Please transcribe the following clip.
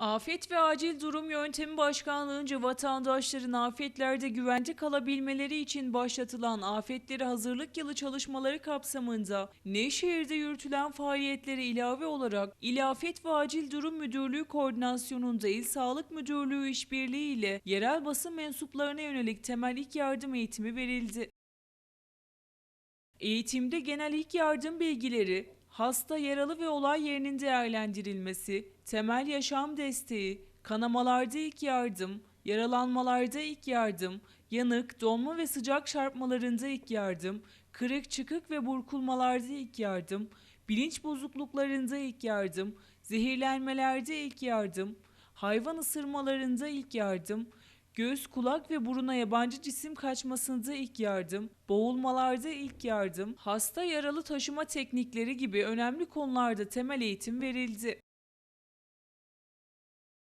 Afet ve Acil Durum Yöntemi Başkanlığı'nca vatandaşların afetlerde güvende kalabilmeleri için başlatılan afetlere hazırlık yılı çalışmaları kapsamında Nevşehir'de yürütülen faaliyetlere ilave olarak İl Afet ve Acil Durum Müdürlüğü koordinasyonunda İl Sağlık Müdürlüğü işbirliği ile yerel basın mensuplarına yönelik temel ilk yardım eğitimi verildi. Eğitimde genel ilk yardım bilgileri, hasta, yaralı ve olay yerinin değerlendirilmesi, temel yaşam desteği, kanamalarda ilk yardım, yaralanmalarda ilk yardım, yanık, donma ve sıcak çarpmalarında ilk yardım, kırık, çıkık ve burkulmalarda ilk yardım, bilinç bozukluklarında ilk yardım, zehirlenmelerde ilk yardım, hayvan ısırmalarında ilk yardım, Göz, kulak ve buruna yabancı cisim kaçmasında ilk yardım, boğulmalarda ilk yardım, hasta yaralı taşıma teknikleri gibi önemli konularda temel eğitim verildi.